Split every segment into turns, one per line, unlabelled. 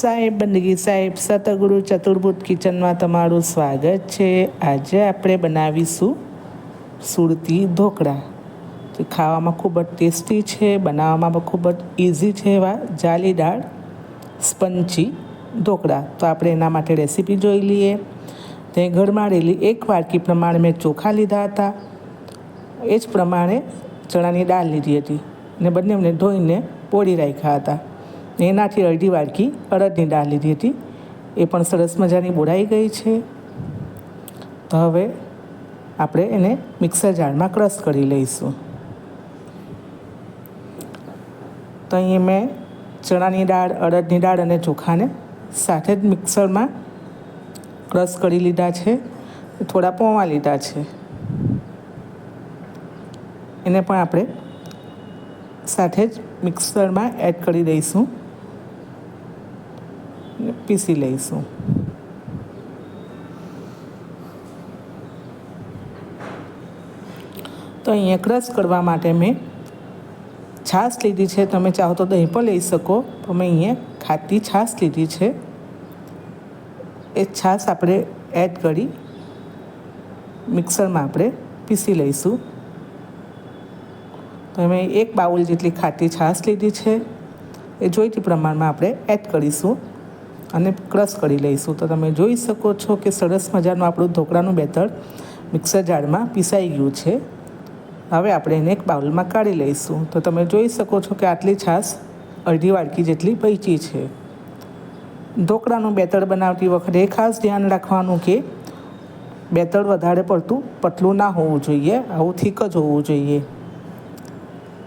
સાહેબ, બંદગી સાહેબ, સતગુરુ ચતુર્ભુજ કિચનમાં તમારું સ્વાગત છે. આજે આપણે બનાવીશું સુરતી ઢોકળા. જે ખાવામાં ખૂબ જ ટેસ્ટી છે, બનાવવામાં પણ ખૂબ જ ઇઝી છે એવા જાલીદાર સ્પંચી, ઢોકળા. તો આપણે એના માટે રેસીપી જોઈ લઈએ. તે ગરમાડેલી એક વાટકી પ્રમાણે મેં ચોખા લીધા હતા. એ જ પ્રમાણે ચણાની દાળ લીધી હતી. ને બંનેને ધોઈને પોળી રાખ્યા હતા. એનાથી અડધી વાડકી અડદની દાળ લીધી હતી. એ પણ સરસ મજાની બોળાઈ ગઈ છે. તો હવે આપણે એને મિક્સર જારમાં ક્રશ કરી લઈશું. તો અહીં મેં ચણાની દાળ, અડદની દાળ અને ચોખાને સાથે જ મિક્સરમાં ક્રશ કરી લીધા છે. થોડા પૌવા લીધા છે. એને પણ આપણે સાથે જ મિક્સરમાં એડ કરી દઈશું. પીસી લઈશું તો અહીંયા ક્રશ કરવા માટે મેં છાશ લીધી છે. તમે ચાહો તો દહીં પણ લઈ શકો. તો મેં અહીંયા ખાટી છાશ લીધી છે. એ છાશ આપણે એડ કરી મિક્સરમાં આપણે પીસી લઈશું. તો મેં એક બાઉલ જેટલી ખાટી છાશ લીધી છે. એ જોઈતી પ્રમાણમાં આપણે એડ કરીશું. અને ક્રશ કરી લઈશું. તો તમે જોઈ શકો છો કે સરસ મજાનું આપણું ઢોકળાનું બેતર મિક્સર જારમાં પીસાઈ ગયું છે. હવે આપણે એને એક બાઉલમાં કાઢી લઈશું. તો તમે જોઈ શકો છો કે આટલી છાશ અડધી વાડકી જેટલી પૈચી છે. ઢોકળાનું બેતર બનાવતી વખતે ખાસ ધ્યાન રાખવાનું કે બેતર વધારે પડતું પતલું ના હોવું જોઈએ, આવું થીક જ હોવું જોઈએ.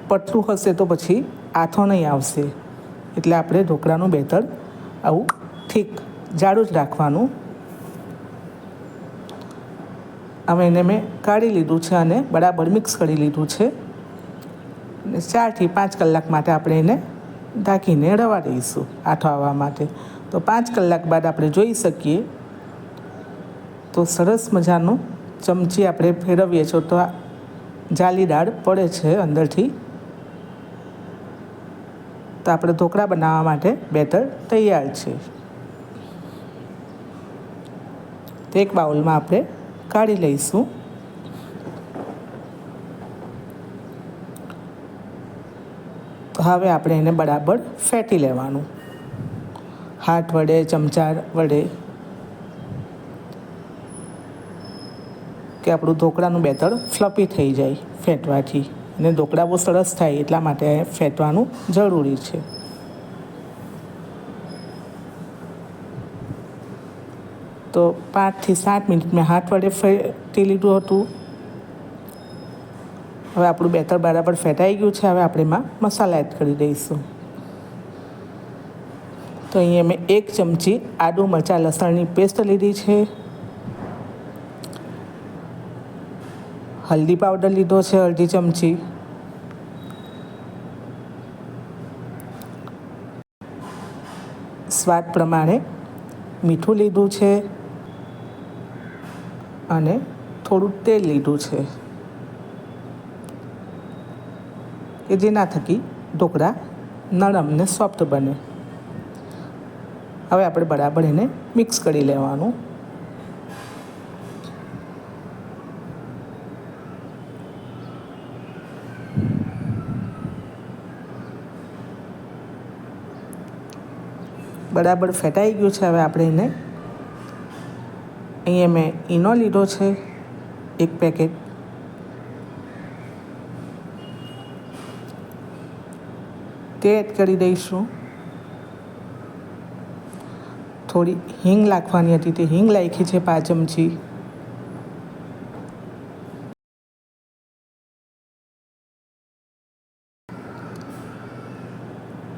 પતલું હશે તો પછી આથો નહીં આવશે. એટલે આપણે ઢોકળાનું બેતર આવું ઠીક, જાડું જ રાખવાનું. હવે એને મેં કાઢી લીધું છે અને બરાબર મિક્સ કરી લીધું છે. અને ચારથી પાંચ કલાક માટે આપણે એને ઢાંકીને રવા દઈશું આઠો આવવા માટે. તો પાંચ કલાક બાદ આપણે જોઈ શકીએ. તો સરસ મજાનું ચમચી આપણે ફેરવીએ છીએ. તો આ જાલીદાર પડે છે અંદરથી. તો આપણે ઢોકળા બનાવવા માટે બેટર તૈયાર છે. તે એક બાઉલમાં આપણે કાઢી લઈશું. તો હવે આપણે એને બરાબર ફેટી લેવાનું. હાથ વડે, ચમચા વડે. કે આપણું ઢોકળાનું બેતર ફ્લપી થઈ જાય ફેટવાથી. અને ઢોકળા બહુ સરસ થાય એટલા માટે ફેટવાનું જરૂરી છે. તો પાંચથી સાત મિનિટ મેં હાથ વડે ફેટી લીધું હતું. હવે આપણું બેતર બરાબર ફેટાઈ ગયું છે, હવે આપણે એમાં મસાલા એડ કરી દઈશું. તો અહીંયા મેં એક ચમચી આદુ મરચાં લસણની પેસ્ટ લીધી છે. હલ્દી પાવડર લીધો છે, અડધી ચમચી. સ્વાદ પ્રમાણે મીઠું લીધું છે. અને થોડું તેલ લીધું છે. કે જેના થકી ઢોકળા નરમ ને સોફ્ટ બને. હવે આપણે બરાબર એને મિક્સ કરી લેવાનું. બરાબર ફેટાઈ ગયું છે. હવે આપણે એને અહીંયા મેં ઈનો લીધો છે, એક પેકેટ. તે એડ કરી દઈશું. થોડી હિંગ નાખવાની હતી, તે હિંગ નાખી છે પાંચ ચમચી.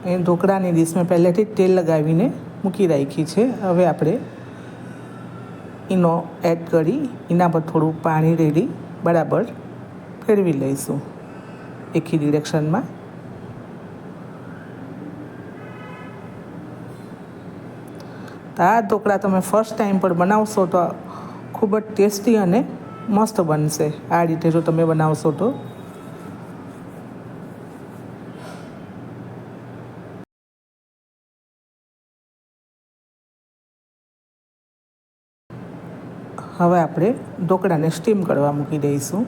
એ ઢોકળાની ડીશ મેં પહેલેથી જ તેલ લગાવીને મૂકી રાખી છે. હવે આપણે એનો એડ કરી એના પર થોડું પાણી રેડી બરાબર ફેરવી લઈશું. એકી ડિરેક્શનમાં આ ઢોકળા તમે ફર્સ્ટ ટાઈમ પર બનાવશો તો ખૂબ જ ટેસ્ટી અને મસ્ત બનશે. આ રીતે જો તમે બનાવશો તો હવે આપણે ઢોકળાને સ્ટીમ કરવા મૂકી દઈશું.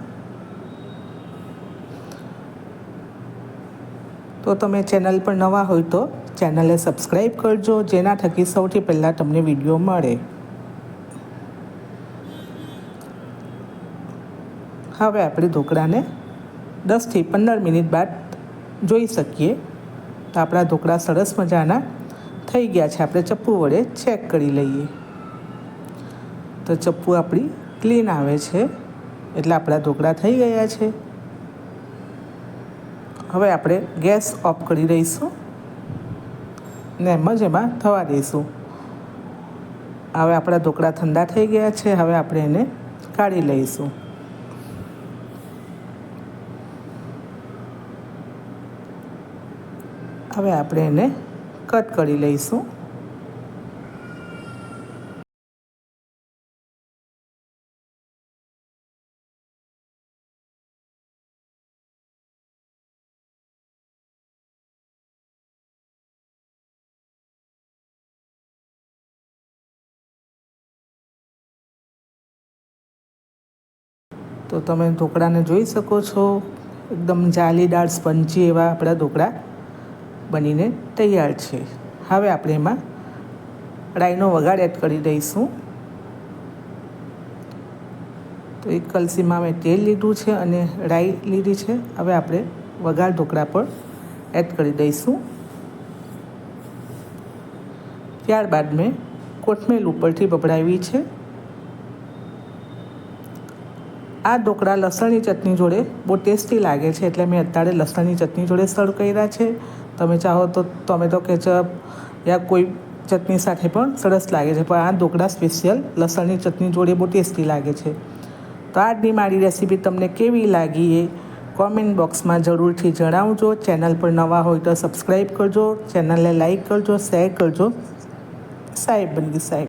તો તમે ચેનલ પર નવા હોય તો ચેનલને સબસ્ક્રાઈબ કરજો, જેના થકી સૌથી પહેલાં તમને વીડિયો મળે. હવે આપણે ઢોકળાને દસથી પંદર મિનિટ બાદ જોઈ શકીએ. તો આપણા ઢોકળા સરસ મજાના થઈ ગયા છે. આપણે ચપ્પુ વડે ચેક કરી લઈએ. તો ચપ્પુ આપણી ક્લીન આવે છે. એટલે આપણા ઢોકળા થઈ ગયા છે. હવે આપણે ગેસ ઓફ કરી દઈશું ને એમ એમાં થવા દઈશું. હવે આપણા ઢોકળા ઠંડા થઈ ગયા છે. હવે આપણે એને કાઢી લઈશું. હવે આપણે એને કટ કરી લઈશું. તો તમે ઢોકળાને જોઈ શકો છો. એકદમ જાલીદાર સ્પંજી એવા આપણા ઢોકળા બનીને તૈયાર છે. હવે આપણે એમાં રાઈનો વઘાર એડ કરી દઈશું. તો એક કલસીમાં મેં તેલ લીધું છે અને રાઈ લીધી છે. હવે આપણે વઘાર ઢોકળા પર એડ કરી દઈશું. ત્યારબાદ મેં કોથમીર ઉપરથી બબડાવી છે. આ ઢોકળા લસણની ચટણી જોડે બહુ ટેસ્ટી લાગે છે એટલે મેં અત્યારે લસણની ચટણી જોડે સર્વ કર્યા છે. તમે ચાહો તો ટોમેટો કેચઅપ યા કોઈ ચટણી સાથે પણ સરસ લાગે છે. પણ આ ઢોકળા સ્પેશિયલ લસણની ચટણી જોડે બહુ ટેસ્ટી લાગે છે. તો આજની મારી રેસીપી તમને કેવી લાગી એ કોમેન્ટ બોક્સમાં જરૂરથી જણાવજો. ચેનલ પર નવા હોય તો સબસ્ક્રાઈબ કરજો. ચેનલને લાઈક કરજો, શેર કરજો. સાહેબ બનગી સાહેબ